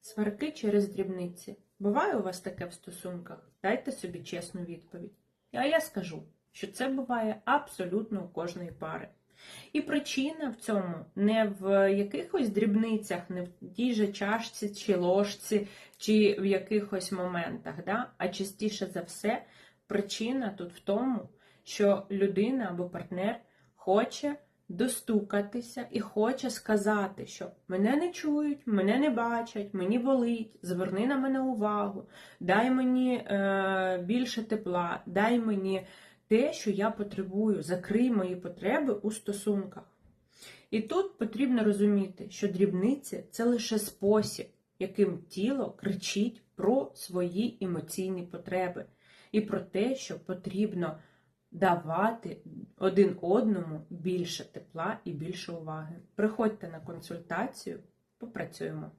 Сварки через дрібниці. Буває у вас таке в стосунках? Дайте собі чесну відповідь. А я скажу, що це буває абсолютно у кожної пари. І причина в цьому не в якихось дрібницях, не в тій же чашці чи ложці, чи в якихось моментах, да? а частіше за все, причина тут в тому, що людина або партнер хоче достукатися і хоче сказати, що мене не чують, мене не бачать, мені болить, зверни на мене увагу, дай мені е, більше тепла, дай мені те, що я потребую, закрий мої потреби у стосунках. І тут потрібно розуміти, що дрібниці це лише спосіб, яким тіло кричить про свої емоційні потреби і про те, що потрібно давати один одному більше тепла і більше уваги. Приходьте на консультацію, попрацюємо.